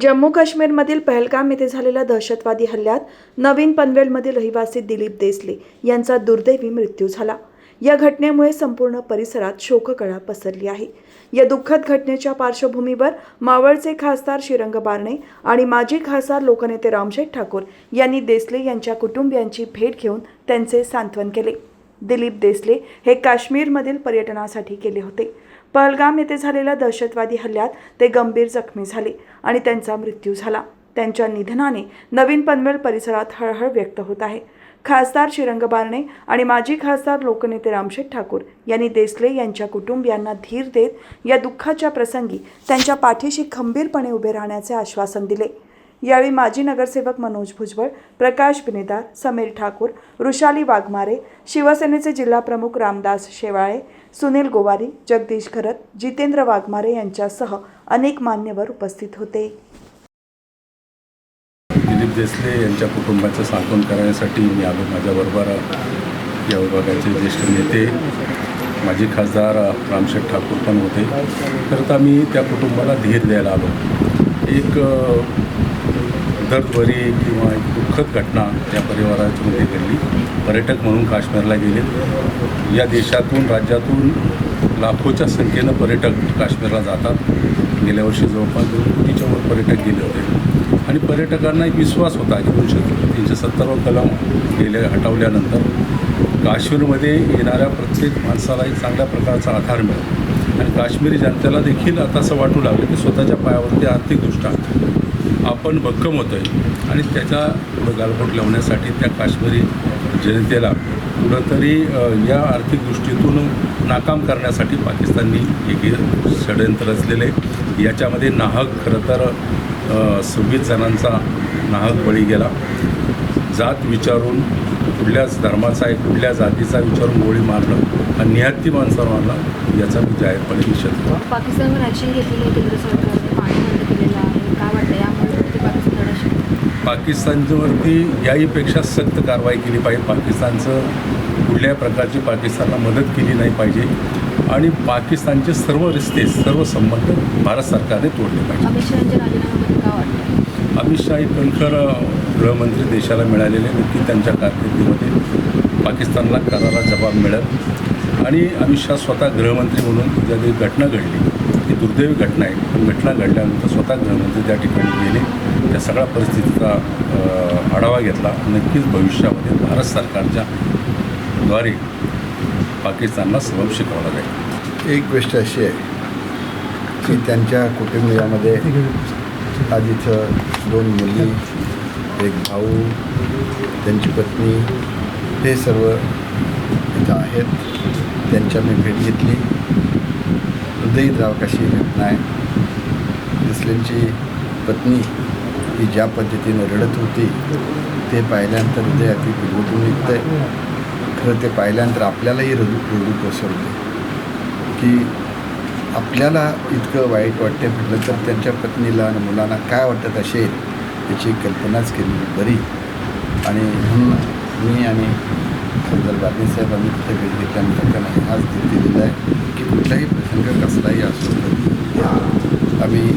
जम्मू काश्मीरमधील पहलगाम येथे झालेल्या दहशतवादी हल्ल्यात नवीन पनवेलमधील रहिवासी दिलीप देसले यांचा दुर्दैवी मृत्यू झाला. या घटनेमुळे संपूर्ण परिसरात शोककळा पसरली आहे. या दुःखद घटनेच्या पार्श्वभूमीवर मावळचे खासदार श्रीरंग बारणे आणि माजी खासदार लोकनेते रामशेठ ठाकूर यांनी देसले यांच्या कुटुंबियांची भेट घेऊन त्यांचे सांत्वन केले. दिलीप देसले हे काश्मीरमधील पर्यटनासाठी गेले होते. पहलगाम येथे झालेल्या दहशतवादी हल्ल्यात ते गंभीर जखमी झाले आणि त्यांचा मृत्यू झाला. त्यांच्या निधनाने नवीन पनवेल परिसरात हळहळ व्यक्त होत आहे. खासदार श्रीरंग बारणे आणि माजी खासदार लोकनेते रामशेठ ठाकूर यांनी देसले यांच्या कुटुंबियांना धीर देत या दुःखाच्या प्रसंगी त्यांच्या पाठीशी खंबीरपणे उभे राहण्याचे आश्वासन दिले. यावेळी माजी नगरसेवक मनोज भुजबळ प्रकाश बिनेदार समीर ठाकूर वृषाली वाघमारे शिवसेनेचे जिल्हाप्रमुख रामदास शेवाळे सुनील गोवारी जगदीश खरत जितेंद्र वाघमारे यांच्यासह अनेक मान्यवर उपस्थित होते. दिलीप देसले यांच्या कुटुंबाचं सांत्वन करण्यासाठी मी आलो माझ्याबरोबर. या विभागाचे ज्येष्ठ नेते माजी खासदार रामशेठ ठाकूर पण होते. तर आम्ही त्या कुटुंबाला धीर द्यायला आलो. एक अ, किंवा एक दुःखद घटना या परिवारामध्ये घडली. पर्यटक म्हणून काश्मीरला गेले. या देशातून राज्यातून लाखोच्या संख्येनं पर्यटक काश्मीरला जातात. गेल्या वर्षी जवळपास दोन कोटीच्या वर पर्यटक गेले होते. आणि पर्यटकांना एक विश्वास होता की दोनशे तीनशे सत्तरवर कलम गेले हटवल्यानंतर काश्मीरमध्ये येणाऱ्या प्रत्येक माणसाला एक चांगल्या प्रकारचा आधार मिळेल. आणि काश्मीरी जनतेला देखील आता असं वाटू लागलं की स्वतःच्या पायावरती आर्थिकदृष्ट्या आपण भक्कम होतो आहे आणि त्याच्या पुढं गालबोट लावण्यासाठी त्या काश्मीरी जनतेला कुठंतरी या आर्थिक दृष्टीतून नाकाम करण्यासाठी पाकिस्ताननी एक षडयंत्र रचलेलं आहे याच्यामध्ये नाहक खरं तर सव्वीस जणांचा नाहक बळी गेला. जात विचारून कुठल्याच धर्माचा आहे कुठल्या जातीचा विचारून गोळी मारणं हा निहत्ती माणसावर मारला याचा मी जाहीरपणे निषेध पाकिस्तानवर ॲक्शन घेतलेली आहे केंद्र सरकार पाणी बंद केलेलं आहे काय वाटतं यामुळे ते पाकिस्तान लढा पाकिस्तानवरती याहीपेक्षा सक्त कारवाई केली पाहिजे. पाकिस्तानचं कुठल्याही प्रकारची पाकिस्तानला मदत केली नाही पाहिजे. आणि पाकिस्तानचे सर्व रिश्ते सर्व संबंध भारत सरकारने तोडले पाहिजे. अमित शहा हे कणखर गृहमंत्री देशाला मिळालेले नक्की त्यांच्या कारकिर्दीमध्ये पाकिस्तानला करारा जबाब मिळेल. आणि अमित शहा स्वतः गृहमंत्री म्हणून ज्या घटना घडली ही दुर्दैवी घटना आहे. घटना घडल्यानंतर स्वतः गृहमंत्री त्या ठिकाणी गेले. या सगळ्या परिस्थितीचा आढावा घेतला. नक्कीच भविष्यामध्ये भारत सरकारच्या द्वारे पाकिस्तानला सबब शिकवला जाईल. एक गोष्ट अशी आहे की त्यांच्या कुटुंबियामध्ये आज इथं दोन मुली एक भाऊ त्यांची पत्नी हे सर्व इथं आहेत. त्यांच्या मी भेट घेतली. हृदयद्रावक अशी घटना आहे. दिसलेंची पत्नी ही ज्या पद्धतीनं रडत होती ते पाहिल्यानंतर हृदय अगदी बिलगुटून निघतं आहे खरं ते पाहिल्यानंतर आपल्यालाही रडू रडू कोसळते की आपल्याला इतकं वाईट वाटते म्हटलं तर त्यांच्या पत्नीला आणि मुलांना काय वाटत असेल याची कल्पनाच केली बरी. आणि म्हणून मी आणि सरदार बाबीसाहेब आम्ही तिथे भेट घेतल्यानंतर त्यांना हाच दिलेला आहे की कुठलाही प्रसंग कसलाही असो तर आम्ही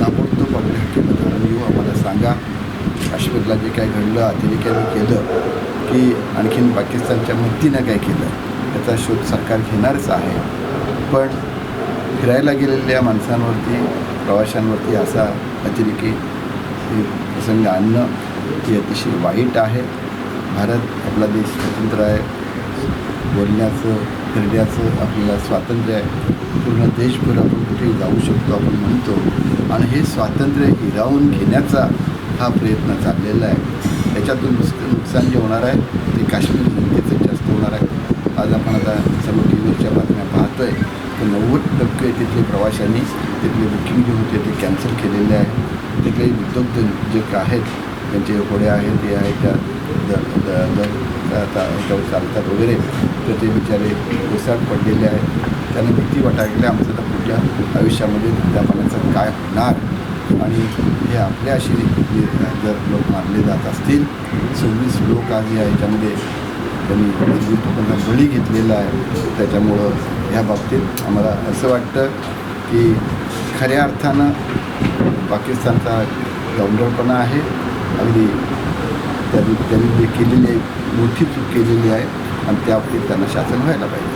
ताबडतोब आपल्या हक्कीमध्ये आणून येऊ आम्हाला सांगा काश्मीरला जे काय घडलं अतिरेक्याने केलं की आणखीन पाकिस्तानच्या मदतीनं काय केलं याचा शोध सरकार घेणारच आहे. पण फिरायला गेलेल्या माणसांवरती प्रवाशांवरती असा अतिरेकी प्रसंग आणणं हे अतिशय वाईट आहे. भारत आपला देश स्वतंत्र आहे. बोलण्याचं फिरण्याचं आपल्याला स्वातंत्र्य आहे. पूर्ण देशभर आपण कुठेही जाऊ शकतो आपण म्हणतो. आणि हे स्वातंत्र्य हिरावून घेण्याचा हा प्रयत्न चाललेला आहे. त्याच्यातून नुसतं नुकसान जे होणार आहे ते काश्मीर जनतेचं जास्त होणार आहे. आज आपण आता सर्व टी व्हीवरच्या बातम्या पाहतो आहे तर नव्वद टक्के तिथले प्रवाशांनी तिथले बुकिंग जे होते ते कॅन्सल केलेले आहे. तिथले उद्योग जे आहेत त्यांचे होड्या आहेत ते आहेत त्या दर आता चालतात वगैरे तर ते बिचारे ओसाड पडलेले आहेत. त्यांना भीती वाटायला आमचं तर पुढच्या आयुष्यामध्ये धंद्यापाण्याचं काय होणार? आणि हे आपल्या अशी जर लोक मानले जात असतील सव्वीस लोक आज या याच्यामध्ये त्यांनी सव्वीस लोकांना बळी घेतलेला आहे. त्याच्यामुळं ह्या बाबतीत आम्हाला असं वाटतं की खऱ्या अर्थानं पाकिस्तानचा गावंडळपणा आहे. अगदी त्यांनी त्यांनी जे केलेली आहे मोठी चूक केलेली आहे आणि त्या बाबतीत त्यांना शासन व्हायला पाहिजे.